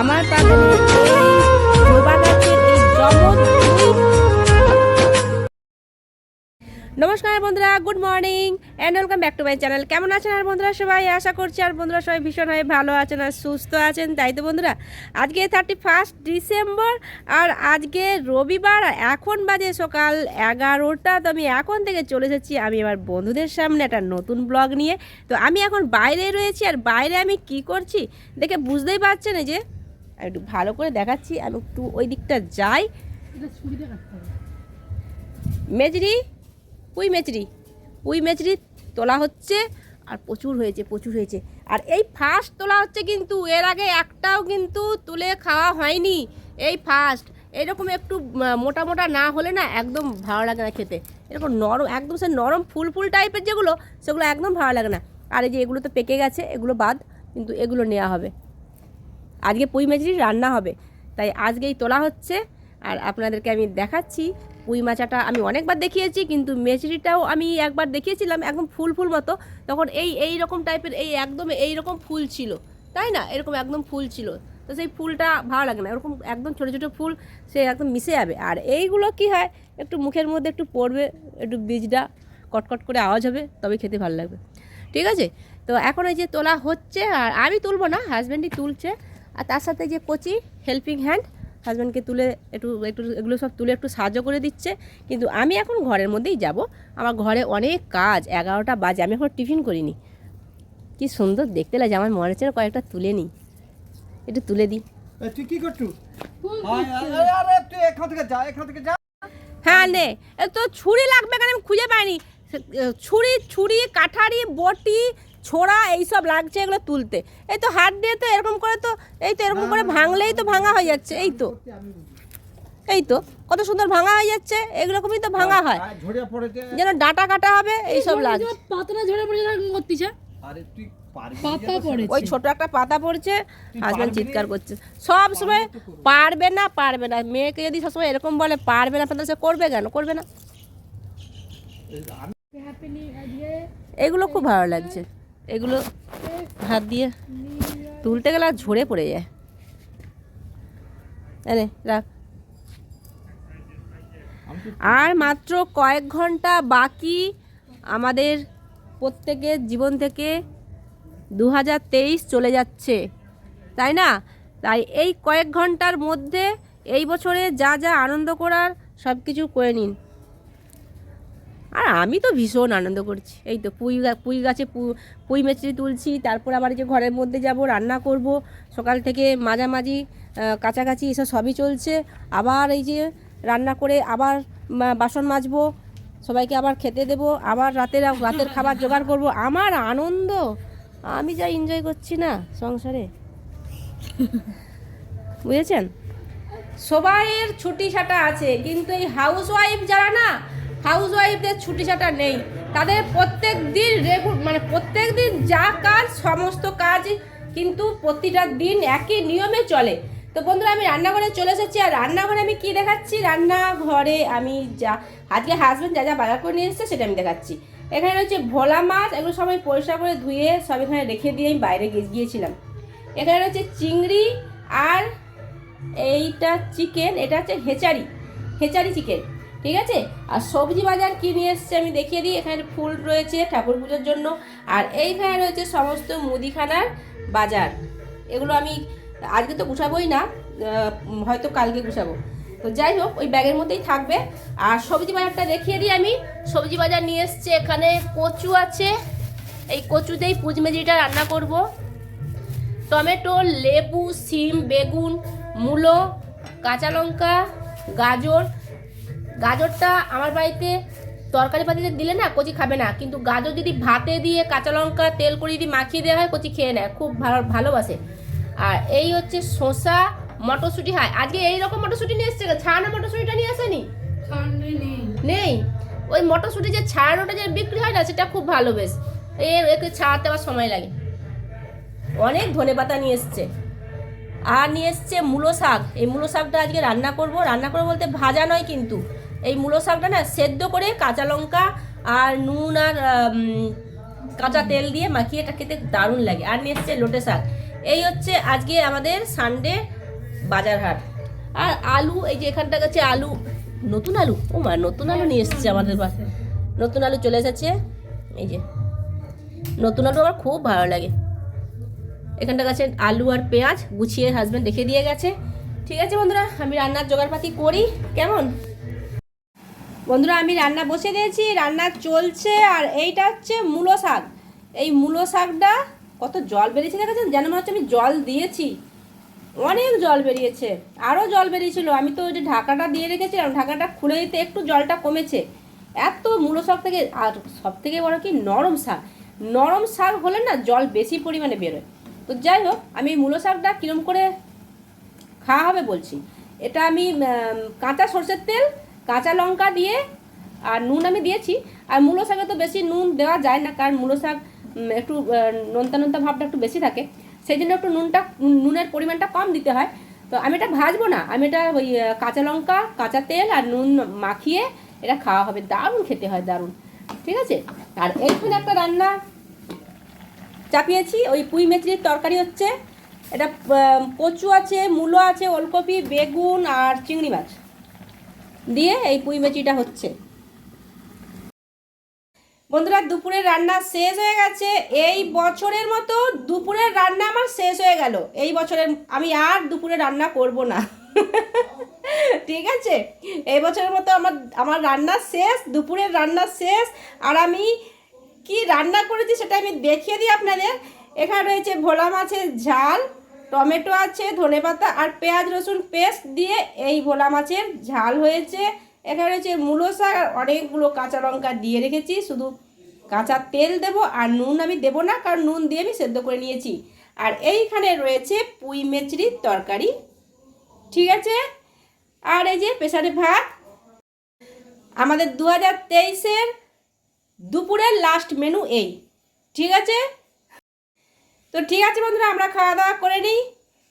আমার নমস্কার বন্ধুরা, good morning and welcome back to my channel কেমন আছেন আর বন্ধুরা সবাই? আশা করছি আর বন্ধুরা সবাই ভীষণভাবে ভালো আছেন আর সুস্থ আছেন। তাই তো বন্ধুরা, আজকে থার্টি ফার্স্ট ডিসেম্বর আর আজকে রবিবার, এখন বাজে সকাল এগারোটা। তো আমি এখন থেকে চলে এসেছি আমি আমার বন্ধুদের সামনে একটা নতুন ব্লগ নিয়ে। তো আমি এখন বাইরে রয়েছি আর বাইরে আমি কি করছি দেখে বুঝতেই পারছেন যে আমি একটু ভালো করে দেখাচ্ছি আমি একটু ওই দিকটা যাই। মেজরি পুঁই মেচড়ি পুঁই মেচড়ি তোলা হচ্ছে আর প্রচুর হয়েছে প্রচুর হয়েছে। আর এই ফার্স্ট তোলা হচ্ছে কিন্তু এর আগে একটাও কিন্তু তুলে খাওয়া হয়নি। এই ফার্স্ট এরকম একটু মোটা মোটা না হলে না একদম ভালো লাগে না খেতে। এরকম নরম একদম সে নরম ফুল ফুল টাইপের যেগুলো সেগুলো একদম ভালো লাগে না। আর এই যে এগুলো তো পেকে গেছে এগুলো বাদ কিন্তু এগুলো নেওয়া হবে। আজকে পুঁই মেচড়ি রান্না হবে। তাই আজকেই তোলা হচ্ছে। আর আপনাদেরকে আমি দেখাচ্ছি, পুঁই মাচাটা আমি অনেকবার দেখিয়েছি, কিন্তু মেচড়িটাও আমি একবার দেখিয়েছিলাম একদম ফুল ফুল মতো। তখন এই এই রকম টাইপের, এই একদম এই রকম ফুল ছিল। তাই না? এরকম একদম ফুল ছিল। তো সেই ফুলটা ভালো লাগে না। এরকম একদম ছোটো ছোটো ফুল, সে একদম মিশে যাবে। আর এইগুলো কি হয়, একটু মুখের মধ্যে একটু পড়বে, একটু বীজটা কটকট করে আওয়াজ হবে তবে খেতে ভালো লাগবে। ঠিক আছে? তো এখন এই যে তোলা হচ্ছে, আর আমি তুলবো না হাজব্যান্ডই তুলছে। আর তার সাথে যে কচি হেল্পিং হ্যান্ড হাজব্যান্ডকে তুলে একটু একটু এগুলো সব তুলে একটু সাহায্য করে দিচ্ছে। কিন্তু আমি এখন ঘরের মধ্যেই যাব। আমার ঘরে অনেক কাজ এগারোটা বাজে আমি এখন টিফিন করিনি। কি সুন্দর দেখতে লাগে আমার মনে হচ্ছে কয়েকটা তুলে নিই। একটু তুলে দিই। তুই কি করছু? হ্যাঁ নে। তো ছুরি লাগবে কেন? আমি খুঁজে পাইনি। ছুরি ছুরি কাঠারি বটি ছোড়া এইসব লাগছে এগুলো তুলতে। এই তো হাত দিয়ে তো এরকম করে তো এই তো এরকম করে ভাঙলেই তো ভাঙা হয়ে যাচ্ছে এই তো। এই তো কত সুন্দর ভাঙা হয়ে যাচ্ছে এরকমই তো ভাঙা হয়। আয়, ঝরে পড়েছে। যেন ডাটা কাটা হবে এইসব লাগছে। পাতাটা ঝরে পড়ে করতিছে আরে তুই পাতা পড়ে ওই ছোট একটা পাতা পড়ছে হাজব্যান্ড চিৎকার করছে। সব সময় পারবে না পারবে না। মেয়েকে যদি সবসময় এরকম বলে পারবে না তাহলে সে করবে কেন? করবে না। এগুলো খুব ভালো লাগছে। এগুলো হাত দিয়ে তুলতে গেলে আর ঝরে পড়ে যায়। আরে, রাখ। আর মাত্র কয়েক ঘণ্টা বাকি আমাদের প্রত্যেকের জীবন থেকে দু হাজার তেইশ চলে যাচ্ছে। তাই না? তাই এই কয়েক ঘণ্টার মধ্যে এই বছরে যা যা আনন্দ করার সব কিছু করে নিন। আর আমি তো ভীষণ আনন্দ করছি। এই তো পুঁই পুঁই গাছে পুঁই মেচড়ি তুলছি, তারপর আবার যে ঘরের মধ্যে যাব, রান্না করব। সকাল থেকে মাঝামাঝি কাছাকাছি এসব সবই চলছে। আবার এই যে রান্না করে আবার বাসন মাজবো, সবাইকে আবার খেতে দেবো, আবার রাতের রাতের খাবার জোগাড় করব। আমার আনন্দ, আমি যা এনজয় করছি না সংসারে। বুঝেছেন? সবাইয়ের ছুটি ছাটা আছে, কিন্তু এই হাউস ওয়াইফ যারা না হাউস ওয়াইফদের ছুটি ছাটা নেই। তাদের প্রত্যেক দিন রেগু মানে প্রত্যেক দিন যা কাজ, সমস্ত কাজ কিন্তু প্রতিটা দিন একই নিয়মে চলে। তো বন্ধুরা, আমি রান্নাঘরে চলে এসেছি, আর রান্নাঘরে আমি কি দেখাচ্ছি? রান্নাঘরে আমি যা আজকে হাজব্যান্ড যা যা বাজার করে নিয়ে এসেছে সেটা আমি দেখাচ্ছি। এখানে রয়েছে ভোলা মাছ, এগুলো সবাই পরিষ্কার করে ধুয়ে সব এখানে রেখে দিয়ে আমি বাইরে গিয়ে- গিয়েছিলাম। এখানে রয়েছে চিংড়ি আর এইটা চিকেন এটা হচ্ছে হেচারি। হেচারি চিকেন ঠিক আছে? আর সবজি বাজার কি নিয়ে এসছে আমি দেখিয়ে দিই। এখানে ফুল রয়েছে ঠাকুর পুজোর জন্য। আর এইখানে রয়েছে সমস্ত মুদিখানার বাজার। এগুলো আমি আজকে তো গুছাবোই না হয়তো কালকে গুছাবো। তো যাই হোক, ওই ব্যাগের মধ্যেই থাকবে। আর সবজি বাজারটা দেখিয়ে দিই আমি। সবজি বাজার নিয়ে এসছে এখানে কচু আছে। এই কচুতেই পুজমেজিটা রান্না করব। টমেটো, লেবু, সিম, বেগুন, মূলো, কাঁচা লঙ্কা, গাজর গাজরটা আমার বাড়িতে তরকারি পাতিতে দিলে না কচি খাবে না। কিন্তু গাজর যদি ভাতে দিয়ে কাঁচা লঙ্কা তেল করে যদি মাখিয়ে দেওয়া হয় কচি খেয়ে নেয়। খুব ভালো ভালোবাসে। আর এই হচ্ছে শসা মটরশুঁটি হয় আজকে এই রকম মটরশুঁটি নিয়ে এসছে ছাড়ানো মটরশুঁটিটা নিয়ে আসেনি? নেই। ওই মটরশুঁটি যে ছাড়ানোটা যে বিক্রি হয় না সেটা খুব ভালো বেশ। এর একে ছাড়াতে আবার সময় লাগে। অনেক ধনে পাতা নিয়ে এসছে। আর নিয়ে এসছে মূলো শাক। এই মূলো শাকটা আজকে রান্না করব। রান্না করব বলতে ভাজা নয় কিন্তু। এই মূলো শাকটা না সেদ্ধ করে কাঁচা লঙ্কা আর নুন আর কাঁচা তেল দিয়ে মাখিয়ে এটা খেতে দারুণ লাগে। আর নিয়ে এসছে লোটে শাক। এই হচ্ছে আজকে আমাদের সানডে বাজার হাট। আর আলু, এই যে এখানটা গেছে আলু, নতুন আলু? ও মা, নতুন আলু নিয়ে এসেছে আমাদের পাশে নতুন আলু চলে এসেছে। এই যে, নতুন আলু আমার খুব ভালো লাগে। এখানটা গেছে আলু আর পেঁয়াজ, গুছিয়ে হাজব্যান্ড রেখে দিয়ে গেছে। ঠিক আছে বন্ধুরা, আমি রান্নার জোগাড়পাতি করি। কেমন? বন্ধুরা, আমি রান্না বসে দিয়েছি, রান্না চলছে, আর এইটা হচ্ছে মূলো শাক। এই মূলো শাকটা কত জল বেরিয়েছে দেখেছেন? যেন মনে হচ্ছে আমি জল দিয়েছি। অনেক জল বেরিয়েছে আরও জল বেরিয়েছিল। আমি তো যে ঢাকাটা দিয়ে রেখেছিলাম, ঢাকাটা খুলে দিতে একটু জলটা কমেছে। এত মূলো শাক থেকে, আর সব থেকে বড় কি? নরম শাক। নরম শাক হলে না জল বেশি পরিমাণে বেরোয়। তো যাই হোক, আমি মূলো শাকটা কীরকম করে খাওয়া হবে বলছি। এটা আমি কাঁচা সর্ষের তেল কাঁচা লঙ্কা দিয়ে আর নুন আমি দিয়েছি। আর মূলো শাকে তো বেশি নুন দেওয়া যায় না, কারণ মূলো শাক একটু নোনতা নোনতা ভাবটা একটু বেশি থাকে। সেই জন্য একটু নুনটা নুনের পরিমাণটা কম দিতে হয়। তো আমি এটা ভাজবো না, আমি এটা ওই কাঁচা লঙ্কা, কাঁচা তেল আর নুন মাখিয়ে এটা খাওয়া হবে। দারুণ খেতে হয়, দারুণ। ঠিক আছে? আর এইখানে একটা রান্না চাপিয়েছি, ওই পুঁই মেথির তরকারি হচ্ছে। এটা কচু আছে, মূলো আছে, ওলকপি, বেগুন আর চিংড়ি মাছ। দিয়ে এই পুঁই মেথিটা হচ্ছে। বন্ধুরা, দুপুরের রান্না শেষ হয়ে গেছে। এই বছরের মতো দুপুরের রান্না আমার শেষ হয়ে গেল। এই বছরের, আমি আর দুপুরে রান্না করব না। ঠিক আছে? এই বছরের মতো আমার আমার রান্না শেষ, দুপুরের রান্না শেষ। আর আমি কি রান্না করেছি সেটা আমি দেখিয়ে দিই আপনাদের। এখানে রয়েছে ভোলা মাছের ঝাল। টমেটো আছে ধনেপাতা আর পেঁয়াজ, রসুন পেস্ট দিয়ে এই ভোলা মাছের ঝাল হয়েছে। এখানে রয়েছে মূলো শাক আর অনেকগুলো কাঁচা লঙ্কা দিয়ে রেখেছি। শুধু কাঁচা তেল দেব আর নুন আমি দেবো না, কারণ নুন দিয়ে আমি সেদ্ধ করে নিয়েছি। আর এইখানে রয়েছে পুঁই মেচড়ির তরকারি। ঠিক আছে? আর এই যে প্রেসারে ভাত। আমাদের দু হাজার তেইশের দুপুরের লাস্ট মেনু এই। ঠিক আছে? তো ঠিক আছে বন্ধুরা, আমরা খাওয়া দাওয়া করে নিই।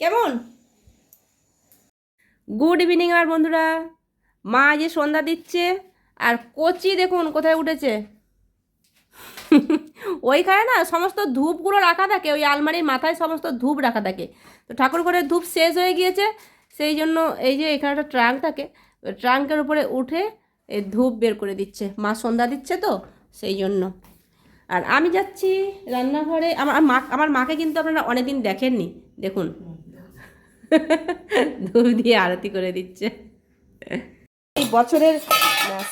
কেমন? গুড ইভিনিং আর বন্ধুরা। মা যে সন্ধ্যা দিচ্ছে, আর কচি দেখুন কোথায় উঠেছে। ওইখানে না সমস্ত ধূপগুলো রাখা থাকে, ওই আলমারির মাথায় সমস্ত ধূপ রাখা থাকে। তো ঠাকুর ঘরের ধূপ শেষ হয়ে গিয়েছে, সেই জন্য এই যে এখানে একটা ট্রাঙ্ক থাকে ট্রাঙ্কের উপরে উঠে এই ধূপ বের করে দিচ্ছে। মা সন্ধ্যা দিচ্ছে তো, সেই জন্য। আর আমি যাচ্ছি রান্নাঘরে, আমার মা, আমার মাকে কিন্তু আপনারা অনেকদিন দেখেননি। দেখুন। ধূপ দিয়ে আরতি করে দিচ্ছে। এই বছরের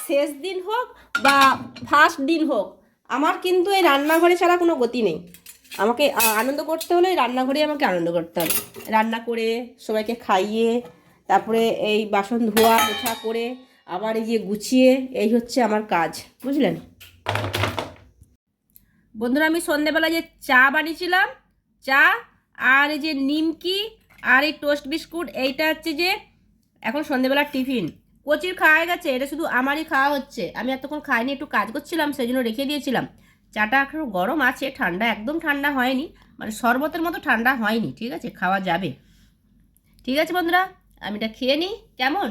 শেষ দিন হোক বা ফার্স্ট দিন হোক, আমার কিন্তু এই রান্নাঘরে ছাড়া কোনো গতি নেই। আমাকে আনন্দ করতে হলে এই রান্নাঘরেই আমাকে আনন্দ করতে হবে। রান্না করে সবাইকে খাইয়ে, তারপরে এই বাসন ধোয়া, মোছা করে আবার এই যে গুছিয়ে, এই হচ্ছে আমার কাজ। বুঝলেন? বন্ধুরা, আমি সন্ধেবেলা যে চা বানিয়েছিলাম, চা আর এই যে নিমকি আর এই টোস্ট বিস্কুট, এইটা হচ্ছে যে এখন সন্ধেবেলার টিফিন। কচির খাওয়া গেছে, এটা শুধু আমারই খাওয়া হচ্ছে। আমি এতক্ষণ খাইনি, একটু কাজ করছিলাম সেই জন্য রেখে দিয়েছিলাম। চাটা এখন গরম আছে, ঠান্ডা, একদম ঠান্ডা হয়নি মানে শরবতের মতো ঠান্ডা হয়নি, ঠিক আছে, খাওয়া যাবে। ঠিক আছে বন্ধুরা, আমি এটা খেয়ে নিই, কেমন?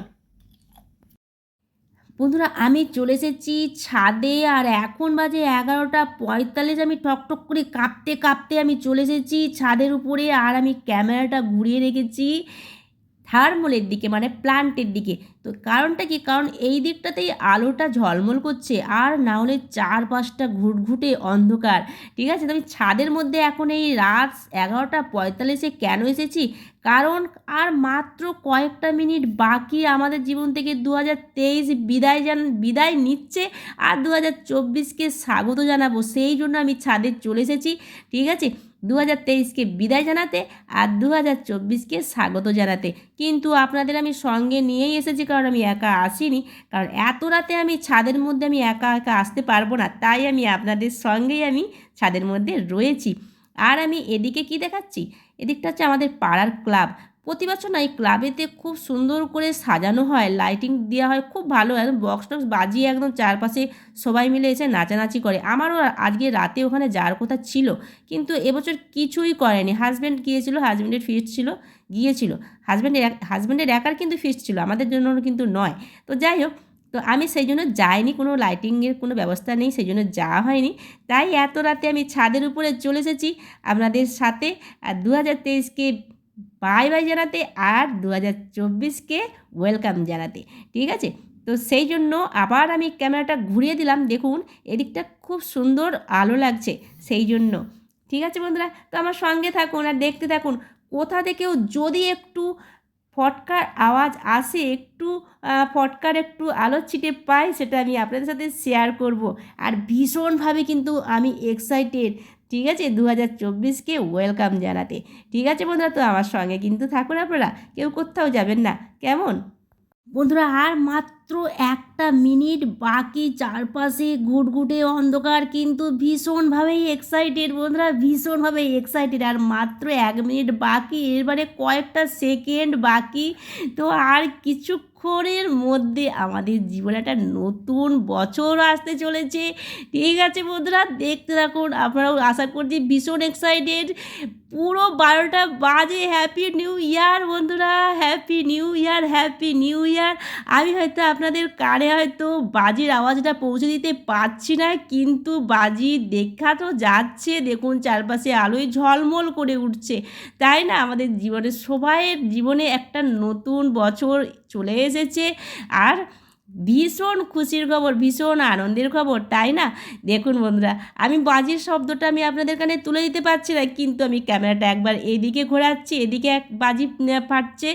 বন্ধুরা, আমি চলে এসেছি ছাদে আর এখন বাজে এগারোটা পঁয়তাল্লিশ। আমি টকটক করে কাঁপতে কাঁপতে আমি চলে এসেছি ছাদের উপরে আর আমি ক্যামেরাটা ঘুরিয়ে রেখেছি। থার্মোলের দিকে মানে প্লান্টের দিকে। তো কারণটা কি? কারণ এই দিকটাতেই আলোটা ঝলমল করছে, আর না হলে চারপাশটা ঘুটঘুটে অন্ধকার। ঠিক আছে? তো আমি ছাদের মধ্যে এখন এই রাত এগারোটা পঁয়তাল্লিশে কেন এসেছি? কারণ আর মাত্র কয়েকটা মিনিট বাকি আমাদের জীবন থেকে দু হাজার তেইশ বিদায় জান, বিদায় নিচ্ছে, আর দু হাজার স্বাগত জানাব। সেই জন্য আমি ছাদে চলে এসেছি। ঠিক আছে? দু হাজার তেইশকে বিদায় জানাতে আর দু হাজার চব্বিশকে স্বাগত জানাতে। কিন্তু আপনাদের আমি সঙ্গে নিয়েই এসেছি কারণ আমি একা আসিনি। কারণ এত রাতে আমি ছাদের মধ্যে আমি একা একা আসতে পারব না, তাই আমি আপনাদের সঙ্গেই আমি ছাদের মধ্যে রয়েছি। আর আমি এদিকে কি দেখাচ্ছি? এদিকটা হচ্ছে আমাদের পাড়ার ক্লাব। প্রতি বছর না এই ক্লাবেতে খুব সুন্দর করে সাজানো হয় লাইটিং দেওয়া হয়, খুব ভালো একদম বক্স টক্স বাজিয়ে একদম চারপাশে সবাই মিলে এসে নাচানাচি করে। আমারও আজকে রাতে ওখানে যাওয়ার কথা ছিল, কিন্তু এবছর কিছুই করেনি। হাজব্যান্ড গিয়েছিল হাজব্যান্ডের ফিস্ট ছিল, গিয়েছিল। হাজব্যান্ডের হাজব্যান্ডের একার কিন্তু ফিস্ট ছিল, আমাদের জন্য কিন্তু নয়। তো যাই হোক, তো আমি সেই জন্য যাইনি, কোনো লাইটিংয়ের কোনো ব্যবস্থা নেই, সেই জন্য যাওয়া হয়নি। তাই এত রাতে আমি ছাদের উপরে চলে এসেছি আপনাদের সাথে। আর দু হাজার তেইশকে বাই বাই জানাতে আর দু হাজার চব্বিশকে ওয়েলকাম জানাতে, ঠিক আছে? তো সেই জন্য আবার আমি ক্যামেরাটা ঘুরিয়ে দিলাম, দেখুন, এদিকটা খুব সুন্দর আলো লাগছে সেই জন্য, ঠিক আছে বন্ধুরা? তো আমার সঙ্গে থাকুন আর দেখতে থাকুন, কোথা থেকেও যদি একটু ফটকার আওয়াজ আসে, একটু ফটকার একটু আলো ছিটে পাই সেটা আমি আপনাদের সাথে শেয়ার করব। আর ভীষণভাবে কিন্তু আমি এক্সাইটেড ঠিক আছে দু হাজার চব্বিশকে ওয়েলকাম জানাতে। ঠিক আছে বন্ধুরা, তো আমার সঙ্গে কিন্তু থাকুন আপনারা, কেউ কোথাও যাবেন না। কেমন? বন্ধুরা, আর মাত্র একটা মিনিট, বাকি চারপাশে ঘুটঘুটে অন্ধকার, কিন্তু ভীষণভাবেই এক্সাইটেড বন্ধুরা ভীষণভাবে এক্সাইটেড আর মাত্র এক মিনিট বাকি, এবারে কয়েকটা সেকেন্ড বাকি। তো আর কিছু কিছুক্ষণের মধ্যে আমাদের জীবনে একটা নতুন বছর আসতে চলেছে। ঠিক আছে বন্ধুরা, দেখতে থাকুন। আপনারাও আশা করছি ভীষণ এক্সাইটেড পুরো বারোটা বাজে হ্যাপি নিউ ইয়ার বন্ধুরা happy new year happy new year আমি হয়তো আপনাদের কানে হয়তো বাজির আওয়াজটা পৌঁছে দিতে পারছি না, কিন্তু বাজি দেখা তো যাচ্ছে। দেখুন, চারপাশে আলোয় ঝলমল করে উঠছে। তাই না? আমাদের জীবনে, সবাইয়ের জীবনে একটা নতুন বছর চলে এসেছে। আর ভীষণ খুশির খবর, ভীষণ আনন্দের খবর, তাই না? দেখুন বন্ধুরা, আমি বাজির শব্দটা আমি আপনাদের কানে তুলে দিতে পারছি না, কিন্তু আমি ক্যামেরাটা একবার এদিকে ঘোরাচ্ছি, এদিকে এক বাজি ফাটছে।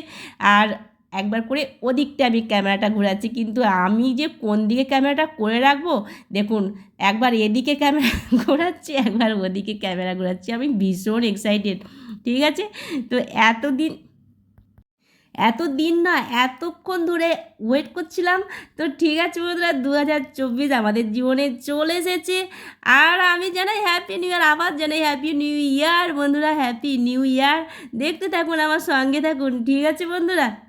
আর একবার করে ওদিকটা আমি ক্যামেরাটা ঘোরাচ্ছি। কিন্তু আমি যে কোন দিকে ক্যামেরাটা করে রাখব? দেখুন, একবার এদিকে ক্যামেরা ঘোরাচ্ছি, একবার ওদিকে ক্যামেরা ঘোরাচ্ছি। আমি ভীষণ এক্সাইটেড ঠিক আছে? তো এতদিন এত দিন না, এতক্ষণ ধরে ওয়েট করছিলাম। তো ঠিক আছে বন্ধুরা দু হাজার চব্বিশ আমাদের জীবনে চলে এসেছে। আর আমি জানাই হ্যাপি নিউ ইয়ার আবার জানাই হ্যাপি নিউ ইয়ার বন্ধুরা হ্যাপি নিউ ইয়ার দেখতে থাকুন, আমার সঙ্গে থাকুন, ঠিক আছে বন্ধুরা?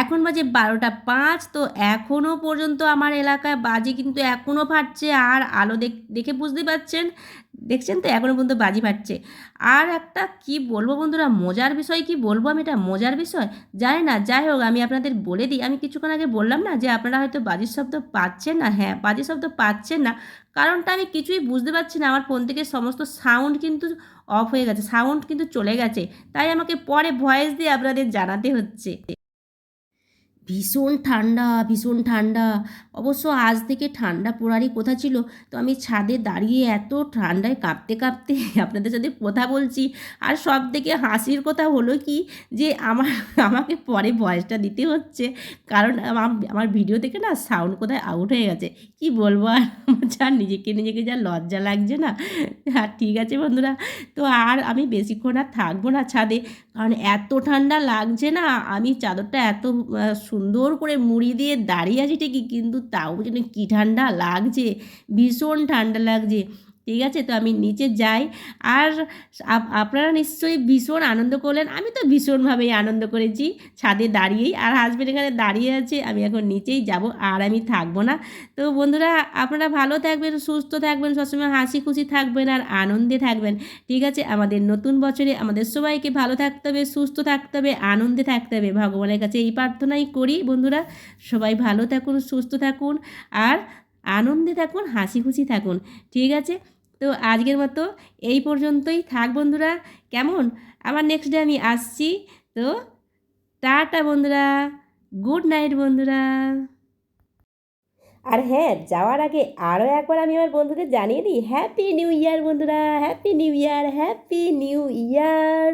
এখন বাজে বারোটা পাঁচ, তো এখনও পর্যন্ত আমার এলাকায় বাজি কিন্তু এখনও ফাটছে। আর আলো দেখ বুঝতে পারছেন? দেখছেন তো? এখনও পর্যন্ত বাজি ফাটছে। আর একটা কি বলব বন্ধুরা, মজার বিষয় কি বলব আমি? এটা মজার বিষয়? জানি না, যাই হোক, আমি আপনাদের বলে দিই। আমি কিছুক্ষণ আগে বললাম না যে আপনারা হয়তো বাজির শব্দ পাচ্ছেন না? হ্যাঁ বাজির শব্দ পাচ্ছেন না। কারণটা আমি কিছুই বুঝতে পারছি না। আমার ফোন থেকে সমস্ত সাউন্ড কিন্তু অফ হয়ে গেছে, সাউন্ড কিন্তু চলে গেছে। তাই আমাকে পরে ভয়েস দিয়ে আপনাদের জানাতে হচ্ছে। ভীষণ ঠান্ডা ভীষণ ঠান্ডা। অবশ্য আজ থেকে ঠান্ডা পড়ারই কথা ছিল, তো আমি ছাদে দাঁড়িয়ে এত ঠান্ডায় কাঁপতে কাঁপতে আপনাদের সাথে কথা বলছি, আর সব থেকে হাসির কথা হলো কি, যে আমার, আমাকে পরে ভয়েসটা দিতে হচ্ছে, কারণ আমার- ভিডিও থেকে না সাউন্ড কোথায় আউট হয়ে গেছে। কি বলব আর যা নিজেকে নিজেকে যা লজ্জা লাগছে না। আর ঠিক আছে বন্ধুরা, তো আর আমি বেশিক্ষণ আর থাকব না ছাদে। কারণ এত ঠান্ডা লাগছে না, আমি চাদরটা এত সুন্দর করে মুড়ি দিয়ে দাঁড়িয়ে আছি ঠিকই, কিন্তু তাও যেন কী ঠান্ডা লাগছে, ভীষণ ঠান্ডা লাগছে। ঠিক আছে? তো আমি নিচে যাই। আর আপনারা নিশ্চয়ই ভীষণ আনন্দ করলেন। আমি তো ভীষণভাবেই আনন্দ করেছি। ছাদে দাঁড়িয়েই। আর হাজবেন্ড এখানে দাঁড়িয়ে আছে। আমি এখন নিচেই যাব। আর আমি থাকব না। তো বন্ধুরা, আপনারা ভালো থাকবেন, সুস্থ থাকবেন, সবসময় হাসি খুশি থাকবেন আর আনন্দে থাকবেন। ঠিক আছে? আমাদের নতুন বছরে আমাদের সবাইকে ভালো থাকতে হবে, সুস্থ থাকতে হবে, আনন্দে থাকতে হবে। ভগবানের কাছে এই প্রার্থনাই করি বন্ধুরা। সবাই ভালো থাকুন, সুস্থ থাকুন। আর আনন্দে থাকুন, হাসি খুশি থাকুন। ঠিক আছে? তো আজকের মতো এই পর্যন্তই থাক বন্ধুরা, কেমন? আবার নেক্সট ডে আমি আসছি। তো টাটা বন্ধুরা গুড নাইট বন্ধুরা। আর হ্যাঁ যাওয়ার আগে আরও একবার আমি আমার বন্ধুদের জানিয়ে দিই হ্যাপি নিউ ইয়ার বন্ধুরা happy new year happy new year